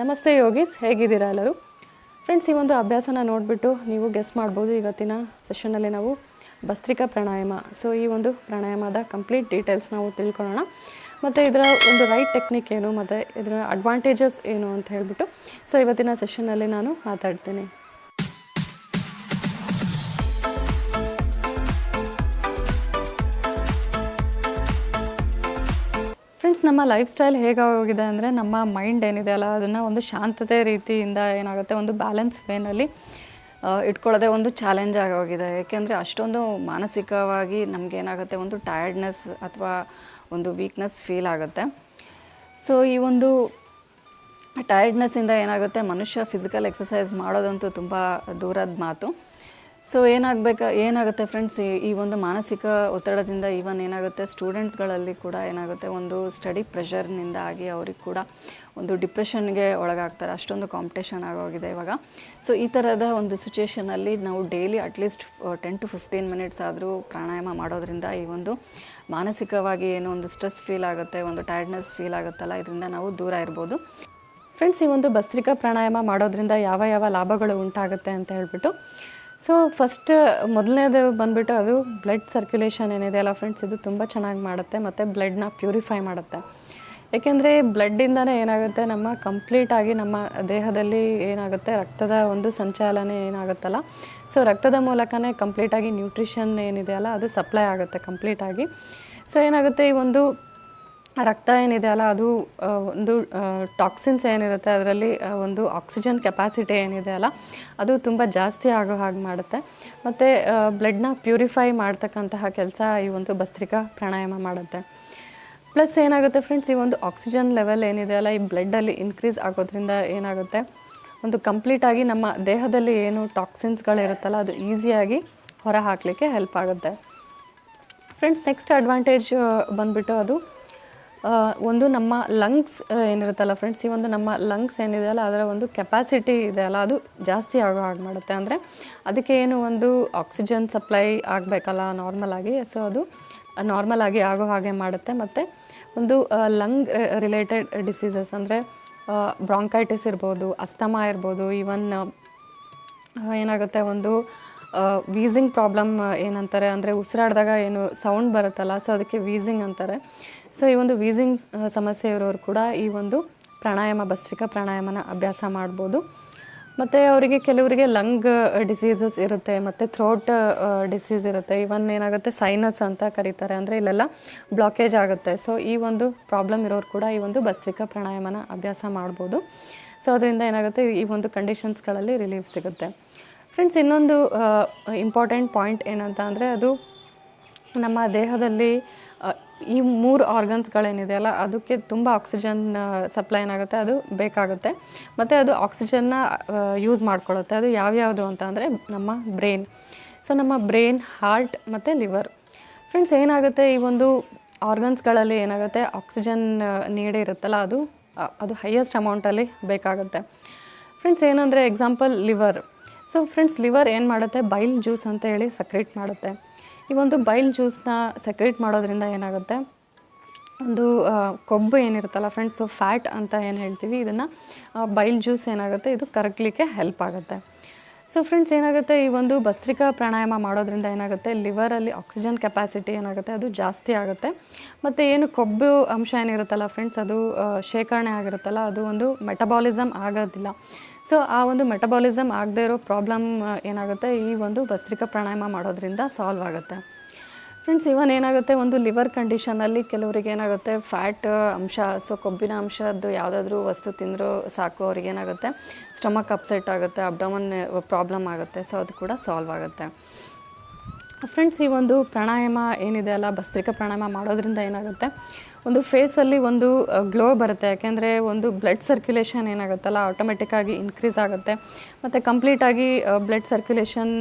ನಮಸ್ತೆ ಯೋಗೀಸ್, ಹೇಗಿದ್ದೀರಾ ಎಲ್ಲರೂ? ಫ್ರೆಂಡ್ಸ್ ಈ ಒಂದು ಅಭ್ಯಾಸನ ನೋಡಿಬಿಟ್ಟು ನೀವು ಗೆಸ್ ಮಾಡ್ಬೋದು ಇವತ್ತಿನ ಸೆಷನಲ್ಲಿ ನಾವು ಭಸ್ತ್ರಿಕಾ ಪ್ರಾಣಾಯಾಮ. ಸೊ ಈ ಒಂದು ಪ್ರಾಣಾಯಾಮದ ಕಂಪ್ಲೀಟ್ ಡೀಟೇಲ್ಸ್ ನಾವು ತಿಳ್ಕೊಳ್ಳೋಣ. ಮತ್ತು ಇದರ ಒಂದು ರೈಟ್ ಟೆಕ್ನಿಕ್ ಏನು, ಮತ್ತು ಇದರ ಅಡ್ವಾಂಟೇಜಸ್ ಏನು ಅಂತ ಹೇಳಿಬಿಟ್ಟು ಸೊ ಇವತ್ತಿನ ಸೆಷನ್ನಲ್ಲಿ ನಾನು ಮಾತಾಡ್ತೀನಿ. ನಮ್ಮ ಲೈಫ್ ಸ್ಟೈಲ್ ಹೇಗಾಗೋಗಿದೆ ಅಂದರೆ ನಮ್ಮ ಮೈಂಡ್ ಏನಿದೆ ಅಲ್ಲ, ಅದನ್ನು ಒಂದು ಶಾಂತತೆ ರೀತಿಯಿಂದ ಏನಾಗುತ್ತೆ, ಒಂದು ಬ್ಯಾಲೆನ್ಸ್ ವೇನಲ್ಲಿ ಇಟ್ಕೊಳ್ಳೋದೇ ಒಂದು ಚಾಲೆಂಜ್ ಆಗೋಗಿದೆ ಏಕೆಂದರೆ ಅಷ್ಟೊಂದು ಮಾನಸಿಕವಾಗಿ ನಮಗೇನಾಗುತ್ತೆ ಒಂದು ಟಯರ್ಡ್ನೆಸ್ ಅಥವಾ ಒಂದು ವೀಕ್ನೆಸ್ ಫೀಲ್ ಆಗುತ್ತೆ. ಸೊ ಈ ಒಂದು ಟಯರ್ಡ್ನೆಸ್ಸಿಂದ ಏನಾಗುತ್ತೆ, ಮನುಷ್ಯ ಫಿಸಿಕಲ್ ಎಕ್ಸಸೈಸ್ ಮಾಡೋದಂತೂ ತುಂಬ ದೂರದ ಮಾತು. ಸೊ ಏನಾಗಬೇಕು, ಏನಾಗುತ್ತೆ ಫ್ರೆಂಡ್ಸ್ ಈ ಒಂದು ಮಾನಸಿಕ ಒತ್ತಡದಿಂದ ಈವನ್ ಏನಾಗುತ್ತೆ ಸ್ಟೂಡೆಂಟ್ಸ್ಗಳಲ್ಲಿ ಕೂಡ ಏನಾಗುತ್ತೆ, ಒಂದು ಸ್ಟಡಿ ಪ್ರೆಷರ್ನಿಂದ ಆಗಿ ಅವ್ರಿಗೆ ಕೂಡ ಒಂದು ಡಿಪ್ರೆಷನ್ಗೆ ಒಳಗಾಗ್ತಾರೆ. ಅಷ್ಟೊಂದು ಕಾಂಪಿಟೇಷನ್ ಆಗೋಗಿದೆ ಇವಾಗ. ಸೊ ಈ ಥರದ ಒಂದು ಸಿಚುವೇಷನಲ್ಲಿ ನಾವು daily at least ten to fifteen minutes ಆದರೂ ಪ್ರಾಣಾಯಾಮ ಮಾಡೋದ್ರಿಂದ ಈ ಒಂದು ಮಾನಸಿಕವಾಗಿ ಏನೋ ಒಂದು ಸ್ಟ್ರೆಸ್ ಫೀಲ್ ಆಗುತ್ತೆ, ಒಂದು ಟೈರ್ಡ್ನೆಸ್ ಫೀಲ್ ಆಗುತ್ತಲ್ಲ, ಇದರಿಂದ ನಾವು ದೂರ ಇರ್ಬೋದು. ಫ್ರೆಂಡ್ಸ್ ಈ ಒಂದು ಭಸ್ತ್ರಿಕಾ ಪ್ರಾಣಾಯಾಮ ಮಾಡೋದ್ರಿಂದ ಯಾವ ಯಾವ ಲಾಭಗಳು ಉಂಟಾಗುತ್ತೆ ಅಂತ ಹೇಳ್ಬಿಟ್ಟು ಸೊ ಫಸ್ಟ್ ಮೊದಲನೇದು ಬಂದುಬಿಟ್ಟು ಅದು ಬ್ಲಡ್ ಸರ್ಕ್ಯುಲೇಷನ್ ಏನಿದೆ ಅಲ್ಲ ಫ್ರೆಂಡ್ಸ್ ಇದು ತುಂಬ ಚೆನ್ನಾಗಿ ಮಾಡುತ್ತೆ ಮತ್ತು ಬ್ಲಡ್ನ ಪ್ಯೂರಿಫೈ ಮಾಡುತ್ತೆ. ಏಕೆಂದರೆ ಬ್ಲಡ್ಡಿಂದನೇ ಏನಾಗುತ್ತೆ, ನಮ್ಮ ಕಂಪ್ಲೀಟಾಗಿ ನಮ್ಮ ದೇಹದಲ್ಲಿ ಏನಾಗುತ್ತೆ, ರಕ್ತದ ಒಂದು ಸಂಚಾಲನೆ ಏನಾಗುತ್ತಲ್ಲ? ಸೊ ರಕ್ತದ ಮೂಲಕನೇ ಕಂಪ್ಲೀಟಾಗಿ ನ್ಯೂಟ್ರಿಷನ್ ಏನಿದೆ ಅಲ್ಲ, ಅದು ಸಪ್ಲೈ ಆಗುತ್ತೆ ಕಂಪ್ಲೀಟಾಗಿ ಸೊ ಏನಾಗುತ್ತೆ ಈ ಒಂದು ರಕ್ತ ಏನಿದೆ ಅಲ್ಲ, ಅದು ಒಂದು ಟಾಕ್ಸಿನ್ಸ್ ಏನಿರುತ್ತೆ, ಅದರಲ್ಲಿ ಒಂದು ಆಕ್ಸಿಜನ್ ಕೆಪಾಸಿಟಿ ಏನಿದೆ ಅಲ್ಲ, ಅದು ತುಂಬ ಜಾಸ್ತಿ ಆಗೋ ಹಾಗೆ ಮಾಡುತ್ತೆ. ಮತ್ತು ಬ್ಲಡ್ನ ಪ್ಯೂರಿಫೈ ಮಾಡ್ತಕ್ಕಂತಹ ಕೆಲಸ ಈ ಒಂದು ಭಸ್ತ್ರಿಕಾ ಪ್ರಾಣಾಯಾಮ ಮಾಡುತ್ತೆ. ಪ್ಲಸ್ ಏನಾಗುತ್ತೆ ಫ್ರೆಂಡ್ಸ್ ಈ ಒಂದು ಆಕ್ಸಿಜನ್ ಲೆವೆಲ್ ಏನಿದೆ ಅಲ್ಲ, ಈ ಬ್ಲಡ್ಡಲ್ಲಿ ಇನ್ಕ್ರೀಸ್ ಆಗೋದ್ರಿಂದ ಏನಾಗುತ್ತೆ, ಒಂದು ಕಂಪ್ಲೀಟಾಗಿ ನಮ್ಮ ದೇಹದಲ್ಲಿ ಏನು ಟಾಕ್ಸಿನ್ಸ್ಗಳಿರುತ್ತಲ್ಲ ಅದು ಈಸಿಯಾಗಿ ಹೊರ ಹಾಕಲಿಕ್ಕೆ ಹೆಲ್ಪ್ ಆಗುತ್ತೆ. ಫ್ರೆಂಡ್ಸ್ ನೆಕ್ಸ್ಟ್ ಅಡ್ವಾಂಟೇಜ್ ಬಂದುಬಿಟ್ಟು ಅದು ಒಂದು ನಮ್ಮ ಲಂಗ್ಸ್ ಏನಿರುತ್ತಲ್ಲ ಫ್ರೆಂಡ್ಸ್ ಈ ಒಂದು ನಮ್ಮ ಲಂಗ್ಸ್ ಏನಿದೆ ಅಲ್ಲ ಅದರ ಒಂದು ಕೆಪಾಸಿಟಿ ಇದೆ ಅಲ್ಲ ಅದು ಜಾಸ್ತಿ ಆಗೋ ಹಾಗೆ ಮಾಡುತ್ತೆ. ಅಂದರೆ ಅದಕ್ಕೆ ಏನು ಒಂದು ಆಕ್ಸಿಜನ್ ಸಪ್ಲೈ ಆಗಬೇಕಲ್ಲ ನಾರ್ಮಲ್ ಆಗಿ. ಸೊ ಅದು ನಾರ್ಮಲ್ ಆಗಿ ಆಗೋ ಹಾಗೆ ಮಾಡುತ್ತೆ. ಮತ್ತು ಒಂದು ಲಂಗ್ ರಿಲೇಟೆಡ್ ಡಿಸೀಸಸ್ ಅಂದರೆ ಬ್ರಾಂಕೈಟಿಸ್ ಇರ್ಬೋದು ಅಸ್ತಮಾ ಇರ್ಬೋದು ಈವನ್ ಏನಾಗುತ್ತೆ ಒಂದು ವೀಸಿಂಗ್ ಪ್ರಾಬ್ಲಮ್ ಏನಂತಾರೆ, ಅಂದರೆ ಉಸಿರಾಡಿದಾಗ ಏನು ಸೌಂಡ್ ಬರುತ್ತಲ್ಲ ಸೊ ಅದಕ್ಕೆ ವೀಸಿಂಗ್ ಅಂತಾರೆ. ಸೊ ಈ ಒಂದು ವೀಸಿಂಗ್ ಸಮಸ್ಯೆ ಇರೋರು ಕೂಡ ಈ ಒಂದು ಪ್ರಾಣಾಯಾಮ ಭಸ್ತ್ರಿಕಾ ಪ್ರಾಣಾಯಾಮನ ಅಭ್ಯಾಸ ಮಾಡ್ಬೋದು. ಮತ್ತು ಅವರಿಗೆ ಕೆಲವರಿಗೆ ಲಂಗ್ ಡಿಸೀಸಸ್ ಇರುತ್ತೆ, ಮತ್ತು ಥ್ರೋಟ್ ಡಿಸೀಸ್ ಇರುತ್ತೆ. ಇವನ್ ಏನಾಗುತ್ತೆ ಸೈನಸ್ ಅಂತ ಕರೀತಾರೆ. ಅಂದರೆ ಇಲ್ಲೆಲ್ಲ ಬ್ಲಾಕೇಜ್ ಆಗುತ್ತೆ. ಸೊ ಈ ಒಂದು ಪ್ರಾಬ್ಲಮ್ ಇರೋರು ಕೂಡ ಈ ಒಂದು ಭಸ್ತ್ರಿಕಾ ಪ್ರಾಣಾಯಾಮನ ಅಭ್ಯಾಸ ಮಾಡ್ಬೋದು. ಸೊ ಅದರಿಂದ ಏನಾಗುತ್ತೆ, ಈ ಒಂದು ಕಂಡೀಷನ್ಸ್ಗಳಲ್ಲಿ ರಿಲೀಫ್ ಸಿಗುತ್ತೆ. ಫ್ರೆಂಡ್ಸ್ ಇನ್ನೊಂದು ಇಂಪಾರ್ಟೆಂಟ್ ಪಾಯಿಂಟ್ ಏನಂತ ಅಂದರೆ ಅದು ನಮ್ಮ ದೇಹದಲ್ಲಿ ಈ ಮೂರು ಆರ್ಗನ್ಸ್ಗಳೇನಿದೆಯಲ್ಲ ಅದಕ್ಕೆ ತುಂಬ ಆಕ್ಸಿಜನ್ ಸಪ್ಲೈ ಏನಾಗುತ್ತೆ? ಅದು ಬೇಕಾಗುತ್ತೆ. ಮತ್ತು ಅದು ಆಕ್ಸಿಜನ್ನ ಯೂಸ್ ಮಾಡ್ಕೊಳ್ಳುತ್ತೆ. ಅದು ಯಾವ್ಯಾವುದು ಅಂತ ಅಂದರೆ ನಮ್ಮ ಬ್ರೈನ್ ಸೊ ನಮ್ಮ ಬ್ರೈನ್ ಹಾರ್ಟ್ ಮತ್ತು ಲಿವರ್ ಫ್ರೆಂಡ್ಸ್ ಏನಾಗುತ್ತೆ? ಈ ಒಂದು ಆರ್ಗನ್ಸ್ಗಳಲ್ಲಿ ಏನಾಗುತ್ತೆ? ಆಕ್ಸಿಜನ್ ನೀಡೇ ಇರುತ್ತಲ್ಲ, ಅದು ಅದು ಹೈಯೆಸ್ಟ್ ಅಮೌಂಟಲ್ಲಿ ಬೇಕಾಗುತ್ತೆ. ಫ್ರೆಂಡ್ಸ್ ಏನಂದರೆ example liver so friends liver ಏನು ಮಾಡುತ್ತೆ? ಬೈಲ್ ಜ್ಯೂಸ್ ಅಂತ ಹೇಳಿ ಸಕ್ರೇಟ್ ಮಾಡುತ್ತೆ. ಈ ಒಂದು ಬೈಲ್ ಜ್ಯೂಸ್ನ ಸೆಕ್ರೇಟ್ ಮಾಡೋದ್ರಿಂದ ಏನಾಗುತ್ತೆ? ಒಂದು ಕೊಬ್ಬು ಏನಿರುತ್ತಲ್ಲ ಫ್ರೆಂಡ್ಸ್ ಫ್ಯಾಟ್ ಅಂತ ಏನು ಹೇಳ್ತೀವಿ, ಇದನ್ನು ಬೈಲ್ ಜ್ಯೂಸ್ ಏನಾಗುತ್ತೆ, ಇದು ಕರಗಲಿಕ್ಕೆ ಹೆಲ್ಪ್ ಆಗುತ್ತೆ. ಸೊ ಫ್ರೆಂಡ್ಸ್ ಏನಾಗುತ್ತೆ? ಈ ಒಂದು ಭಸ್ತ್ರಿಕಾ ಪ್ರಾಣಾಯಾಮ ಮಾಡೋದ್ರಿಂದ ಏನಾಗುತ್ತೆ? ಲಿವರಲ್ಲಿ ಆಕ್ಸಿಜನ್ ಕೆಪಾಸಿಟಿ ಏನಾಗುತ್ತೆ? ಅದು ಜಾಸ್ತಿ ಆಗುತ್ತೆ. ಮತ್ತು ಏನು ಕೊಬ್ಬು ಅಂಶ ಏನಿರುತ್ತಲ್ಲ ಫ್ರೆಂಡ್ಸ್ ಅದು ಶೇಖರಣೆ ಆಗಿರುತ್ತಲ್ಲ, ಅದು ಒಂದು ಮೆಟಬಾಲಿಸಮ್ ಆಗೋದಿಲ್ಲ. ಸೊ ಆ ಒಂದು ಮೆಟಬಾಲಿಸಮ್ ಆಗದೇ ಇರೋ ಪ್ರಾಬ್ಲಮ್ ಏನಾಗುತ್ತೆ? ಈ ಒಂದು ಭಸ್ತ್ರಿಕಾ ಪ್ರಾಣಾಯಾಮ ಮಾಡೋದ್ರಿಂದ ಸಾಲ್ವ್ ಆಗುತ್ತೆ. ಫ್ರೆಂಡ್ಸ್ ಇವನ್ ಏನಾಗುತ್ತೆ, ಒಂದು ಲಿವರ್ ಕಂಡೀಷನಲ್ಲಿ ಕೆಲವರಿಗೆ ಏನಾಗುತ್ತೆ ಫ್ಯಾಟ್ ಅಂಶ ಸೊ ಕೊಬ್ಬಿನ ಅಂಶದ್ದು ಯಾವುದಾದ್ರೂ ವಸ್ತು ತಿಂದರೂ ಸಾಕು, ಅವ್ರಿಗೆ ಏನಾಗುತ್ತೆ ಸ್ಟಮಕ್ ಅಪ್ಸೆಟ್ ಆಗುತ್ತೆ ಅಬ್ಡಮನ್ ಪ್ರಾಬ್ಲಮ್ ಆಗುತ್ತೆ ಸೊ ಅದು ಕೂಡ ಸಾಲ್ವ್ ಆಗುತ್ತೆ. ಫ್ರೆಂಡ್ಸ್ ಈ ಒಂದು ಪ್ರಾಣಾಯಾಮ ಏನಿದೆ ಅಲ್ಲ, ಭಸ್ತ್ರಿಕ ಪ್ರಾಣಾಯಾಮ ಮಾಡೋದ್ರಿಂದ ಏನಾಗುತ್ತೆ, ಒಂದು ಫೇಸಲ್ಲಿ ಒಂದು ಗ್ಲೋ ಬರುತ್ತೆ, ಯಾಕೆಂದರೆ ಒಂದು ಬ್ಲಡ್ ಸರ್ಕ್ಯುಲೇಷನ್ ಏನಾಗುತ್ತಲ್ಲ ಆಟೋಮೆಟಿಕ್ಕಾಗಿ ಇನ್ಕ್ರೀಸ್ ಆಗುತ್ತೆ, ಮತ್ತು ಕಂಪ್ಲೀಟಾಗಿ ಬ್ಲಡ್ ಸರ್ಕ್ಯುಲೇಷನ್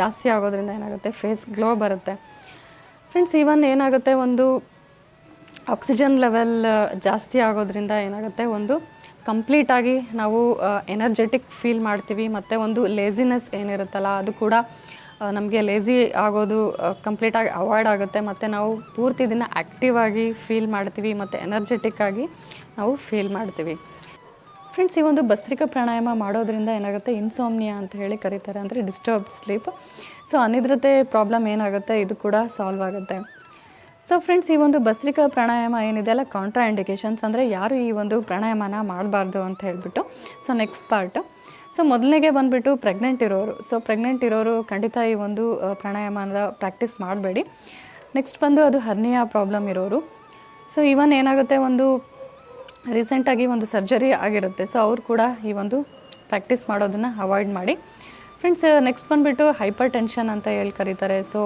ಜಾಸ್ತಿ ಆಗೋದ್ರಿಂದ ಏನಾಗುತ್ತೆ ಫೇಸ್ ಗ್ಲೋ ಬರುತ್ತೆ. ಫ್ರೆಂಡ್ಸ್ ಈವನ್ ಏನಾಗುತ್ತೆ, ಒಂದು ಆಕ್ಸಿಜನ್ ಲೆವೆಲ್ ಜಾಸ್ತಿ ಆಗೋದ್ರಿಂದ ಏನಾಗುತ್ತೆ, ಒಂದು ಕಂಪ್ಲೀಟಾಗಿ ನಾವು ಎನರ್ಜೆಟಿಕ್ ಫೀಲ್ ಮಾಡ್ತೀವಿ, ಮತ್ತು ಒಂದು ಲೇಸಿನೆಸ್ ಏನಿರುತ್ತಲ್ಲ, ಅದು ಕೂಡ ನಮಗೆ ಲೇಸಿ ಆಗೋದು ಕಂಪ್ಲೀಟಾಗಿ ಅವಾಯ್ಡ್ ಆಗುತ್ತೆ, ಮತ್ತು ನಾವು ಪೂರ್ತಿ ದಿನ ಆ್ಯಕ್ಟಿವ್ ಆಗಿ ಫೀಲ್ ಮಾಡ್ತೀವಿ, ಮತ್ತು ಎನರ್ಜೆಟಿಕ್ ಆಗಿ ನಾವು ಫೀಲ್ ಮಾಡ್ತೀವಿ. ಫ್ರೆಂಡ್ಸ್ ಈ ಒಂದು ಭಸ್ತ್ರಿಕಾ ಪ್ರಾಣಾಯಾಮ ಮಾಡೋದ್ರಿಂದ ಏನಾಗುತ್ತೆ ಇನ್ಸೋಮ್ನಿಯಾ ಅಂತ ಹೇಳಿ ಕರೀತಾರೆ, ಅಂದರೆ ಡಿಸ್ಟರ್ಬ್ ಸ್ಲೀಪ್ ಸೊ ಅನಿದ್ರತೆ ಪ್ರಾಬ್ಲಮ್ ಏನಾಗುತ್ತೆ, ಇದು ಕೂಡ ಸಾಲ್ವ್ ಆಗುತ್ತೆ. ಸೊ ಫ್ರೆಂಡ್ಸ್ ಈ ಒಂದು ಭಸ್ತ್ರಿಕಾ ಪ್ರಾಣಾಯಾಮ ಏನಿದೆ ಅಲ್ಲ ಕಾಂಟ್ರಾ ಇಂಡಿಕೇಶನ್ಸ್ ಅಂದರೆ ಯಾರು ಈ ಒಂದು ಪ್ರಾಣಾಯಾಮನ ಮಾಡಬಾರ್ದು ಅಂತ ಹೇಳಿಬಿಟ್ಟು ಸೊ ನೆಕ್ಸ್ಟ್ ಪಾರ್ಟ್ ಸೊ ಮೊದಲನೇಗೆ ಬಂದುಬಿಟ್ಟು ಪ್ರೆಗ್ನೆಂಟ್ ಇರೋರು. ಸೊ ಪ್ರೆಗ್ನೆಂಟ್ ಇರೋರು ಖಂಡಿತ ಈ ಒಂದು ಪ್ರಾಣಾಯಾಮನ ಪ್ರಾಕ್ಟೀಸ್ ಮಾಡಬೇಡಿ. ನೆಕ್ಸ್ಟ್ ಬಂದು ಅದು ಹರ್ನಿಯ ಪ್ರಾಬ್ಲಮ್ ಇರೋರು. ಸೊ ಇವನ್ ಏನಾಗುತ್ತೆ, ಒಂದು ರೀಸೆಂಟಾಗಿ ಒಂದು ಸರ್ಜರಿ ಆಗಿರುತ್ತೆ. ಸೊ ಅವರು ಕೂಡ ಈ ಒಂದು ಪ್ರಾಕ್ಟೀಸ್ ಮಾಡೋದನ್ನು ಅವಾಯ್ಡ್ ಮಾಡಿ. ಫ್ರೆಂಡ್ಸ್ ನೆಕ್ಸ್ಟ್ ಬಂದುಬಿಟ್ಟು ಹೈಪರ್ ಟೆನ್ಷನ್ ಅಂತ ಹೇಳಿ ಕರೀತಾರೆ. ಸೊ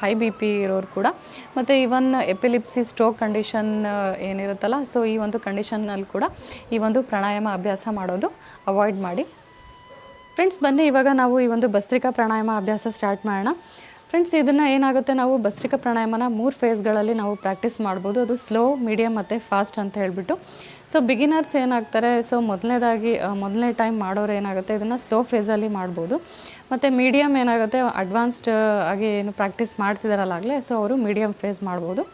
ಹೈ ಬಿ ಪಿ ಇರೋರು ಕೂಡ. ಮತ್ತು ಇವನ್ ಎಪಿಲಿಪ್ಸಿ ಸ್ಟ್ರೋಕ್ ಕಂಡೀಷನ್ ಏನಿರುತ್ತಲ್ಲ ಸೊ ಈ ಒಂದು ಕಂಡೀಷನ್ನಲ್ಲಿ ಕೂಡ ಈ ಒಂದು ಪ್ರಾಣಾಯಾಮ ಅಭ್ಯಾಸ ಮಾಡೋದು ಅವಾಯ್ಡ್ ಮಾಡಿ. ಫ್ರೆಂಡ್ಸ್ ಬನ್ನಿ, ಇವಾಗ ನಾವು ಈ ಒಂದು ಭಸ್ತ್ರಿಕಾ ಪ್ರಾಣಾಯಾಮ ಅಭ್ಯಾಸ ಸ್ಟಾರ್ಟ್ ಮಾಡೋಣ. ಫ್ರೆಂಡ್ಸ್ ಇದನ್ನು ಏನಾಗುತ್ತೆ ನಾವು ಭಸ್ತ್ರಿಕಾ ಪ್ರಾಣಾಯಾಮನ ಮೂರು ಫೇಸ್ಗಳಲ್ಲಿ ನಾವು ಪ್ರಾಕ್ಟೀಸ್ ಮಾಡ್ಬೋದು. ಅದು ಸ್ಲೋ ಮೀಡಿಯಮ್ ಮತ್ತು ಫಾಸ್ಟ್ ಅಂತ ಹೇಳ್ಬಿಟ್ಟು. ಸೊ ಬಿಗಿನರ್ಸ್ ಏನಾಗ್ತಾರೆ? ಸೊ ಮೊದಲನೇದಾಗಿ ಮೊದಲನೇ ಟೈಮ್ ಮಾಡೋರು ಏನಾಗುತ್ತೆ? ಇದನ್ನು ಸ್ಲೋ ಫೇಸಲ್ಲಿ ಮಾಡ್ಬೋದು. ಮತ್ತು ಮೀಡಿಯಮ್ ಏನಾಗುತ್ತೆ? ಅಡ್ವಾನ್ಸ್ಡ್ ಆಗಿ ಏನು ಪ್ರಾಕ್ಟೀಸ್ ಮಾಡ್ತಿದ್ದಾರಲ್ಲಾಗಲೇ ಸೊ ಅವರು ಮೀಡಿಯಮ್ ಫೇಸ್ ಮಾಡ್ಬೋದು.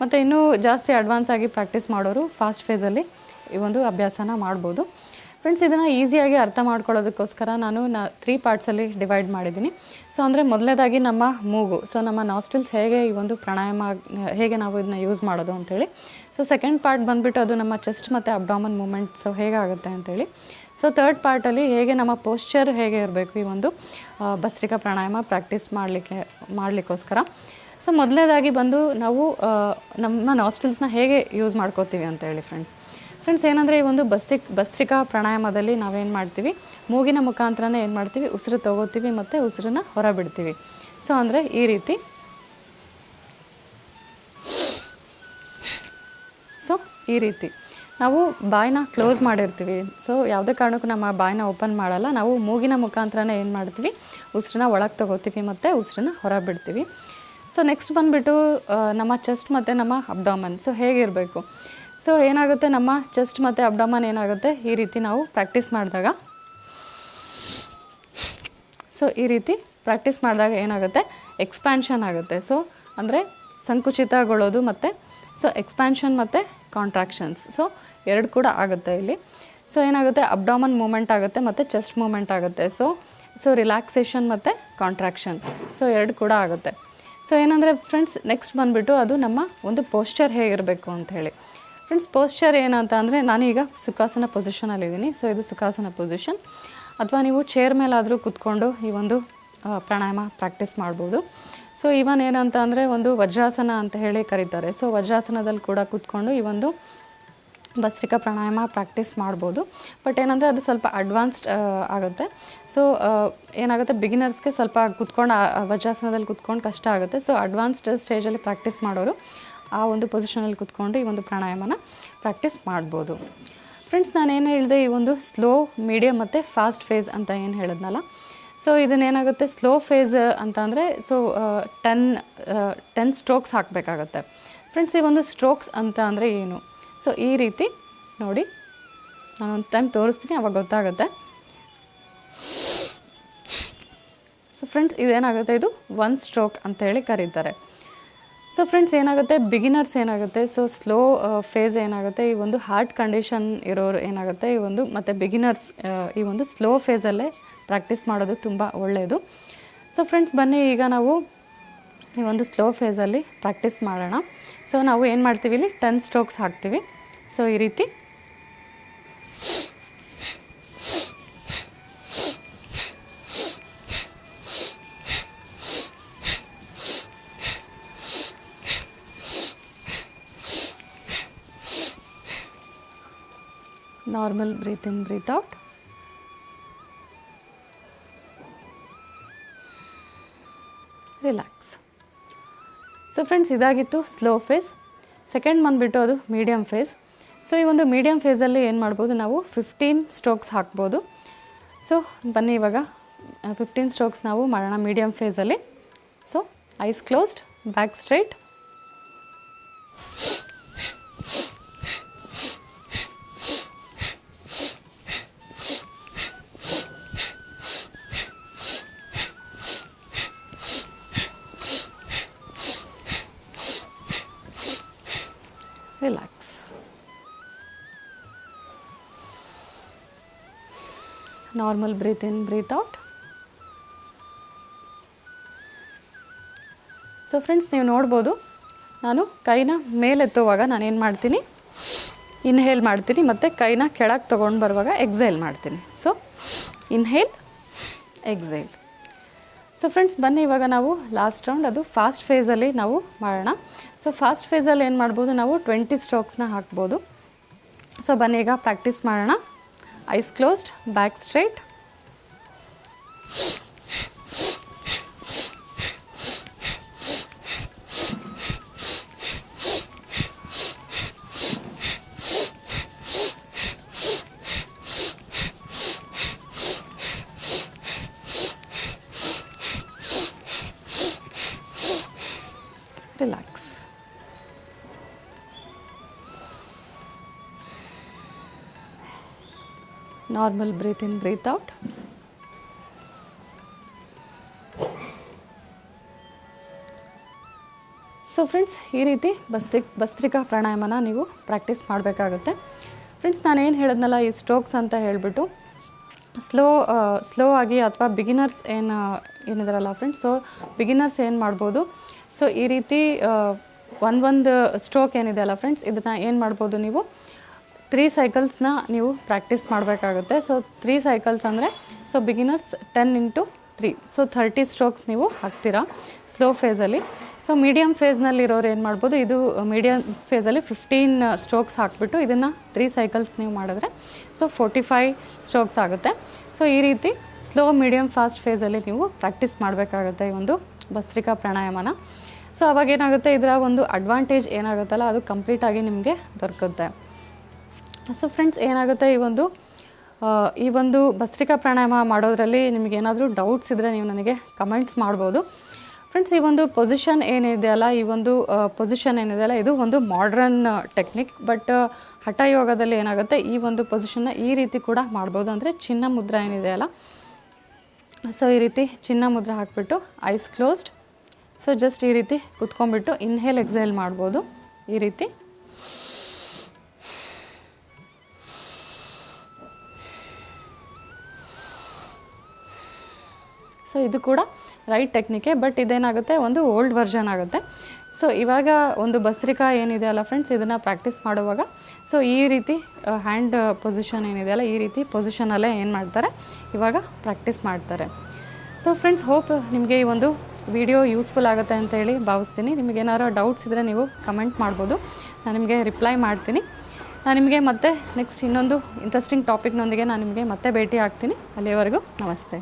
ಮತ್ತು ಇನ್ನೂ ಜಾಸ್ತಿ ಅಡ್ವಾನ್ಸ್ ಆಗಿ ಪ್ರಾಕ್ಟೀಸ್ ಮಾಡೋರು ಫಾಸ್ಟ್ ಫೇಸಲ್ಲಿ ಈ ಒಂದು ಅಭ್ಯಾಸನ ಮಾಡ್ಬೋದು. ಫ್ರೆಂಡ್ಸ್ ಇದನ್ನು ಈಸಿಯಾಗಿ ಅರ್ಥ ಮಾಡ್ಕೊಳ್ಳೋದಕ್ಕೋಸ್ಕರ ನಾನು ನಾ ತ್ರೀ ಪಾರ್ಟ್ಸಲ್ಲಿ ಡಿವೈಡ್ ಮಾಡಿದ್ದೀನಿ. ಸೊ ಅಂದರೆ ಮೊದಲನೇದಾಗಿ ನಮ್ಮ ಮೂಗು. ಸೊ ನಮ್ಮ ನಾಸ್ಟಿಲ್ಸ್ ಹೇಗೆ ಈ ಒಂದು ಪ್ರಾಣಾಯಾಮ, ಹೇಗೆ ನಾವು ಇದನ್ನ ಯೂಸ್ ಮಾಡೋದು ಅಂಥೇಳಿ ಸೊ ಸೆಕೆಂಡ್ ಪಾರ್ಟ್ ಬಂದುಬಿಟ್ಟು ಅದು ನಮ್ಮ ಚೆಸ್ಟ್ ಮತ್ತು ಅಬ್ಡಾಮನ್ ಮೂಮೆಂಟ್ ಸೊ ಹೇಗಾಗುತ್ತೆ ಅಂತೇಳಿ. ಸೊ ತರ್ಡ್ ಪಾರ್ಟಲ್ಲಿ ಹೇಗೆ ನಮ್ಮ ಪೋಸ್ಚರ್ ಹೇಗೆ ಇರಬೇಕು ಈ ಒಂದು ಭಸ್ತ್ರಿಕ ಪ್ರಾಣಾಯಾಮ ಪ್ರಾಕ್ಟೀಸ್ ಮಾಡಲಿಕ್ಕೆ, ಮಾಡಲಿಕ್ಕೋಸ್ಕರ. ಸೊ ಮೊದಲನೇದಾಗಿ ಬಂದು ನಾವು ನಮ್ಮ ನಾಸ್ಟಿಲ್ಸ್ನ ಹೇಗೆ ಯೂಸ್ ಮಾಡ್ಕೋತೀವಿ ಅಂತ ಹೇಳಿ ಫ್ರೆಂಡ್ಸ್ ಫ್ರೆಂಡ್ಸ್ ಏನಂದರೆ ಈ ಒಂದು ಭಸ್ತಿ ಭಸ್ತ್ರಿಕಾ ಪ್ರಾಣಾಯಾಮದಲ್ಲಿ ನಾವೇನು ಮಾಡ್ತೀವಿ? ಮೂಗಿನ ಮುಖಾಂತರನೇ ಏನು ಮಾಡ್ತೀವಿ? ಉಸಿರು ತಗೋತೀವಿ ಮತ್ತು ಉಸಿರನ್ನ ಹೊರ ಬಿಡ್ತೀವಿ ಸೊ ಅಂದರೆ ಈ ರೀತಿ. ಸೊ ಈ ರೀತಿ. ನಾವು ಬಾಯಿನ ಕ್ಲೋಸ್ ಮಾಡಿರ್ತೀವಿ. ಸೊ ಯಾವುದೇ ಕಾರಣಕ್ಕೂ ನಮ್ಮ ಬಾಯಿನ ಓಪನ್ ಮಾಡಲ್ಲ. ನಾವು ಮೂಗಿನ ಮುಖಾಂತರನೇ ಏನು ಮಾಡ್ತೀವಿ? ಉಸಿರನ್ನ ಒಳಗೆ ತಗೋತೀವಿ ಮತ್ತು ಉಸಿರನ್ನ ಹೊರಬಿಡ್ತೀವಿ. ಸೊ ನೆಕ್ಸ್ಟ್ ಬಂದುಬಿಟ್ಟು ನಮ್ಮ ಚೆಸ್ಟ್ ಮತ್ತು ನಮ್ಮ ಅಬ್ಡಾಮನ್ ಸೊ ಹೇಗಿರಬೇಕು? ಸೊ ಏನಾಗುತ್ತೆ ನಮ್ಮ ಚೆಸ್ಟ್ ಮತ್ತು ಅಬ್ಡಮನ್ ಏನಾಗುತ್ತೆ? ಈ ರೀತಿ ನಾವು ಪ್ರಾಕ್ಟೀಸ್ ಮಾಡಿದಾಗ. ಸೊ ಈ ರೀತಿ ಪ್ರಾಕ್ಟೀಸ್ ಮಾಡಿದಾಗ ಏನಾಗುತ್ತೆ? ಎಕ್ಸ್ಪ್ಯಾನ್ಷನ್ ಆಗುತ್ತೆ. ಸೊ ಅಂದರೆ ಸಂಕುಚಿತಗೊಳ್ಳೋದು ಮತ್ತು ಸೊ ಎಕ್ಸ್ಪ್ಯಾನ್ಷನ್ ಮತ್ತು ಕಾಂಟ್ರಾಕ್ಷನ್ಸ್ ಸೊ ಎರಡು ಕೂಡ ಆಗುತ್ತೆ ಇಲ್ಲಿ. ಸೊ ಏನಾಗುತ್ತೆ? ಅಬ್ಡಾಮನ್ ಮೂಮೆಂಟ್ ಆಗುತ್ತೆ ಮತ್ತು ಚೆಸ್ಟ್ ಮೂಮೆಂಟ್ ಆಗುತ್ತೆ. ಸೊ ಸೊ ರಿಲ್ಯಾಕ್ಸೇಷನ್ ಮತ್ತು ಕಾಂಟ್ರಾಕ್ಷನ್ ಸೊ ಎರಡು ಕೂಡ ಆಗುತ್ತೆ. ಸೊ ಏನಂದರೆ ಫ್ರೆಂಡ್ಸ್ ನೆಕ್ಸ್ಟ್ ಬಂದುಬಿಟ್ಟು ಅದು ನಮ್ಮ ಒಂದು ಪೋಸ್ಚರ್ ಹೇಗಿರಬೇಕು ಅಂಥೇಳಿ ಫ್ರೆಂಡ್ಸ್ ಪೋಸ್ಚರ್ ಏನಂತ ಅಂದರೆ ನಾನೀಗ ಸುಖಾಸನ ಪೊಸಿಷನಲ್ಲಿದ್ದೀನಿ ಸೊ ಇದು ಸುಖಾಸನ ಪೊಸಿಷನ್ ಅಥವಾ ನೀವು ಚೇರ್ ಮೇಲಾದರೂ ಕೂತ್ಕೊಂಡು ಈ ಒಂದು ಪ್ರಾಣಾಯಾಮ ಪ್ರಾಕ್ಟೀಸ್ ಮಾಡ್ಬೋದು. ಸೊ ಇವನ್ ಏನಂತ ಅಂದರೆ ಒಂದು ವಜ್ರಾಸನ ಅಂತ ಹೇಳಿ ಕರೀತಾರೆ. ಸೊ ವಜ್ರಾಸನದಲ್ಲಿ ಕೂಡ ಕೂತ್ಕೊಂಡು ಈ ಒಂದು ಭಸ್ತ್ರಿಕ ಪ್ರಾಣಾಯಾಮ ಪ್ರಾಕ್ಟೀಸ್ ಮಾಡ್ಬೋದು. ಬಟ್ ಏನಂದರೆ ಅದು ಸ್ವಲ್ಪ ಅಡ್ವಾನ್ಸ್ಡ್ ಆಗುತ್ತೆ. ಸೊ ಏನಾಗುತ್ತೆ ಬಿಗಿನರ್ಸ್ಗೆ ಸ್ವಲ್ಪ ಕುತ್ಕೊಂಡು ವಜ್ರಾಸನದಲ್ಲಿ ಕುತ್ಕೊಂಡು ಕಷ್ಟ ಆಗುತ್ತೆ. ಸೊ ಅಡ್ವಾನ್ಸ್ಡ್ ಸ್ಟೇಜಲ್ಲಿ ಪ್ರಾಕ್ಟೀಸ್ ಮಾಡೋರು ಆ ಒಂದು ಪೊಸಿಷನಲ್ಲಿ ಕುತ್ಕೊಂಡು ಈ ಒಂದು ಪ್ರಾಣಾಯಾಮನ ಪ್ರಾಕ್ಟೀಸ್ ಮಾಡ್ಬೋದು. ಫ್ರೆಂಡ್ಸ್ ನಾನೇನು ಹೇಳಿದೆ, ಈ ಒಂದು ಸ್ಲೋ ಮೀಡಿಯಮ್ ಮತ್ತು ಫಾಸ್ಟ್ ಫೇಸ್ ಅಂತ ಏನು ಹೇಳಿದ್ನಲ್ಲ? ಸೊ ಇದನ್ನೇನಾಗುತ್ತೆ? ಸ್ಲೋ ಫೇಸ್ ಅಂತ ಅಂದರೆ ಸೊ ಟೆನ್ ಟೆನ್ ಸ್ಟ್ರೋಕ್ಸ್ ಹಾಕಬೇಕಾಗತ್ತೆ. ಫ್ರೆಂಡ್ಸ್ ಈ ಒಂದು ಸ್ಟ್ರೋಕ್ಸ್ ಅಂತ ಅಂದರೆ ಏನು? ಸೊ ಈ ರೀತಿ ನೋಡಿ, ನಾನೊಂದು ಟೈಮ್ ತೋರಿಸ್ತೀನಿ, ಅವಾಗ ಗೊತ್ತಾಗುತ್ತೆ. ಸೊ ಫ್ರೆಂಡ್ಸ್ ಇದೇನಾಗುತ್ತೆ? ಇದು ಒನ್ ಸ್ಟ್ರೋಕ್ ಅಂತ ಹೇಳಿ ಕರೀತಾರೆ. ಸೊ ಫ್ರೆಂಡ್ಸ್ ಏನಾಗುತ್ತೆ? ಬಿಗಿನರ್ಸ್ ಏನಾಗುತ್ತೆ? ಸೊ ಸ್ಲೋ ಫೇಸ್ ಏನಾಗುತ್ತೆ? ಈ ಒಂದು ಹಾರ್ಟ್ ಕಂಡೀಷನ್ ಇರೋರು ಏನಾಗುತ್ತೆ? ಈ ಒಂದು, ಮತ್ತು ಬಿಗಿನರ್ಸ್ ಈ ಒಂದು ಸ್ಲೋ ಫೇಸಲ್ಲೇ ಪ್ರಾಕ್ಟೀಸ್ ಮಾಡೋದು ತುಂಬ ಒಳ್ಳೆಯದು ಸೊ ಫ್ರೆಂಡ್ಸ್ ಬನ್ನಿ, ಈಗ ನಾವು ಈ ಒಂದು ಸ್ಲೋ ಫೇಸಲ್ಲಿ ಪ್ರಾಕ್ಟೀಸ್ ಮಾಡೋಣ. ಸೊ ನಾವು ಏನು ಮಾಡ್ತೀವಿ ಇಲ್ಲಿ? ಟೆನ್ ಸ್ಟ್ರೋಕ್ಸ್ ಹಾಕ್ತೀವಿ. ಸೊ ಈ ರೀತಿ normal breathe in breathe out relax so friends ಇದಾಗಿತ್ತು ಸ್ಲೋ ಫೇಸ್ ಸೆಕೆಂಡ್ ಬಂದುಬಿಟ್ಟು ಅದು ಮೀಡಿಯಮ್ ಫೇಸ್ ಸೊ ಈ ಒಂದು ಮೀಡಿಯಮ್ ಫೇಸಲ್ಲಿ ಏನು ಮಾಡ್ಬೋದು ನಾವು ಫಿಫ್ಟೀನ್ ಸ್ಟ್ರೋಕ್ಸ್ ಹಾಕ್ಬೋದು. ಸೊ ಬನ್ನಿ ಇವಾಗ ಫಿಫ್ಟೀನ್ ಸ್ಟ್ರೋಕ್ಸ್ ನಾವು ಮಾಡೋಣ medium ಫೇಸಲ್ಲಿ so eyes closed back straight relax normal breathe in breathe out so friends ನೀವು ನೋಡ್ಬೋದು, ನಾನು ಕೈನ ಮೇಲೆತ್ತುವಾಗ ನಾನೇನು ಮಾಡ್ತೀನಿ? ಇನ್ಹೇಲ್ ಮಾಡ್ತೀನಿ, ಮತ್ತು ಕೈನ ಕೆಳಗೆ ತೊಗೊಂಡು ಬರುವಾಗ ಎಕ್ಸೈಲ್ ಮಾಡ್ತೀನಿ. So inhale exhale so friends ಬನ್ನಿ, ಇವಾಗ ನಾವು ಲಾಸ್ಟ್ ರೌಂಡ್ ಅದು ಫಾಸ್ಟ್ ಫೇಸಲ್ಲಿ ನಾವು ಮಾಡೋಣ. ಸೊ ಫಾಸ್ಟ್ ಫೇಸಲ್ಲಿ ಏನು ಮಾಡ್ಬೋದು ನಾವು? ಟ್ವೆಂಟಿ ಸ್ಟ್ರೋಕ್ಸ್ನ ಹಾಕ್ಬೋದು. ಸೊ ಬನ್ನಿ, ಈಗ ಪ್ರಾಕ್ಟೀಸ್ ಮಾಡೋಣ. Eyes closed back straight relax normal breathe in breathe out. So friends ಈ ರೀತಿ ಬಸ್ತಿ ಭಸ್ತ್ರಿಕಾ ಪ್ರಾಣಾಯಾಮನ ನೀವು ಪ್ರಾಕ್ಟೀಸ್ ಮಾಡಬೇಕಾಗುತ್ತೆ. ಫ್ರೆಂಡ್ಸ್ ನಾನೇನು ಹೇಳಿದ್ನಲ್ಲ, ಈ ಸ್ಟ್ರೋಕ್ಸ್ ಅಂತ ಹೇಳಿಬಿಟ್ಟು. ಸ್ಲೋ ಸ್ಲೋ ಆಗಿ ಅಥವಾ ಬಿಗಿನರ್ಸ್ ಏನು ಏನಿದಾರಲ್ಲ ಫ್ರೆಂಡ್ಸ್ ಸೊ ಬಿಗಿನರ್ಸ್ ಏನು ಮಾಡ್ಬೋದು? ಸೊ ಈ ರೀತಿ ಒಂದೊಂದು ಸ್ಟ್ರೋಕ್ ಏನಿದೆ ಅಲ್ಲ ಫ್ರೆಂಡ್ಸ್ ಇದನ್ನು ಏನು ಮಾಡ್ಬೋದು ನೀವು? ತ್ರೀ ಸೈಕಲ್ಸ್ನ ನೀವು ಪ್ರಾಕ್ಟೀಸ್ ಮಾಡಬೇಕಾಗುತ್ತೆ. ಸೊ ತ್ರೀ ಸೈಕಲ್ಸ್ ಅಂದರೆ so beginners ten into three so thirty strokes ನೀವು ಹಾಕ್ತೀರಾ ಸ್ಲೋ ಫೇಸಲ್ಲಿ ಸೊ ಮೀಡಿಯಮ್ ಫೇಸ್ನಲ್ಲಿರೋರು ಏನು ಮಾಡ್ಬೋದು, ಇದು ಮೀಡಿಯಮ್ ಫೇಸಲ್ಲಿ ಫಿಫ್ಟೀನ್ ಸ್ಟ್ರೋಕ್ಸ್ ಹಾಕ್ಬಿಟ್ಟು ಇದನ್ನು ತ್ರೀ ಸೈಕಲ್ಸ್ ನೀವು ಮಾಡಿದ್ರೆ ಸೊ ಫೋರ್ಟಿ ಫೈವ್ ಸ್ಟ್ರೋಕ್ಸ್ ಆಗುತ್ತೆ. ಸೊ ಈ ರೀತಿ ಸ್ಲೋ ಮೀಡಿಯಮ್ ಫಾಸ್ಟ್ ಫೇಸಲ್ಲಿ ನೀವು ಪ್ರಾಕ್ಟೀಸ್ ಮಾಡಬೇಕಾಗುತ್ತೆ ಈ ಒಂದು ಭಸ್ತ್ರಿಕಾ ಪ್ರಾಣಾಯಾಮನ. ಸೊ ಅವಾಗ ಏನಾಗುತ್ತೆ? ಇದರ ಒಂದು ಅಡ್ವಾಂಟೇಜ್ ಏನಾಗುತ್ತಲ್ಲ, ಅದು ಕಂಪ್ಲೀಟಾಗಿ ನಿಮಗೆ ದೊರಕುತ್ತೆ. ಸೊ ಫ್ರೆಂಡ್ಸ್ ಏನಾಗುತ್ತೆ? ಈ ಒಂದು ಈ ಒಂದು ಭಸ್ತ್ರಿಕಾ ಪ್ರಾಣಾಯಾಮ ಮಾಡೋದ್ರಲ್ಲಿ ನಿಮಗೇನಾದರೂ ಡೌಟ್ಸ್ ಇದ್ದರೆ ನೀವು ನನಗೆ ಕಮೆಂಟ್ಸ್ ಮಾಡ್ಬೋದು. ಫ್ರೆಂಡ್ಸ್ ಈ ಒಂದು ಪೊಸಿಷನ್ ಏನಿದೆಯಲ್ಲ, ಈ ಒಂದು ಪೊಸಿಷನ್ ಏನಿದೆಯಲ್ಲ, ಇದು ಒಂದು ಮಾಡ್ರನ್ ಟೆಕ್ನಿಕ್ ಬಟ್ ಹಠ ಯೋಗದಲ್ಲಿ ಏನಾಗುತ್ತೆ? ಈ ಒಂದು ಪೊಸಿಷನ್ನ ಈ ರೀತಿ ಕೂಡ ಮಾಡ್ಬೋದು. ಅಂದರೆ ಚಿನ್ನ ಮುದ್ರ ಏನಿದೆಯಲ್ಲ, ಸೊ ಈ ರೀತಿ ಚಿನ್ನ ಮುದ್ರ ಹಾಕ್ಬಿಟ್ಟು ಐಸ್ ಕ್ಲೋಸ್ಡ್ ಸೊ ಜಸ್ಟ್ ಈ ರೀತಿ ಕುತ್ಕೊಂಡ್ಬಿಟ್ಟು ಇನ್ಹೇಲ್ ಎಕ್ಸೈಲ್ ಮಾಡ್ಬೋದು. ಈ ರೀತಿ. ಸೊ ಇದು ಕೂಡ ರೈಟ್ ಟೆಕ್ನಿಕೆ ಬಟ್ ಇದೇನಾಗುತ್ತೆ? ಒಂದು ಓಲ್ಡ್ ವರ್ಷನ್ ಆಗುತ್ತೆ. ಸೊ ಇವಾಗ ಒಂದು ಬಸ್ರಿಕಾ ಏನಿದೆ ಅಲ್ಲ ಫ್ರೆಂಡ್ಸ್ ಇದನ್ನು ಪ್ರಾಕ್ಟೀಸ್ ಮಾಡುವಾಗ. ಸೊ ಈ ರೀತಿ ಹ್ಯಾಂಡ್ ಪೊಸಿಷನ್ ಏನಿದೆ ಅಲ್ಲ, ಈ ರೀತಿ ಪೊಸಿಷನಲ್ಲೇ ಏನು ಮಾಡ್ತಾರೆ? ಇವಾಗ ಪ್ರಾಕ್ಟೀಸ್ ಮಾಡ್ತಾರೆ. ಸೊ ಫ್ರೆಂಡ್ಸ್ ಹೋಪ್ ನಿಮಗೆ ಈ ಒಂದು ವಿಡಿಯೋ ಯೂಸ್ಫುಲ್ ಆಗುತ್ತೆ ಅಂತ ಹೇಳಿ ಭಾವಿಸ್ತೀನಿ. ನಿಮಗೆ ಏನಾದ್ರು ಡೌಟ್ಸ್ ಇದ್ದರೆ ನೀವು ಕಮೆಂಟ್ ಮಾಡ್ಬೋದು. ನಾನು ನಿಮಗೆ ರಿಪ್ಲೈ ಮಾಡ್ತೀನಿ. ನಾನು ನಿಮಗೆ ಮತ್ತೆ ನೆಕ್ಸ್ಟ್ ಇನ್ನೊಂದು ಇಂಟ್ರೆಸ್ಟಿಂಗ್ ಟಾಪಿಕ್ನೊಂದಿಗೆ ನಾನು ನಿಮಗೆ ಮತ್ತೆ ಭೇಟಿ ಆಗ್ತೀನಿ. ಅಲ್ಲಿಯವರೆಗೂ ನಮಸ್ತೆ.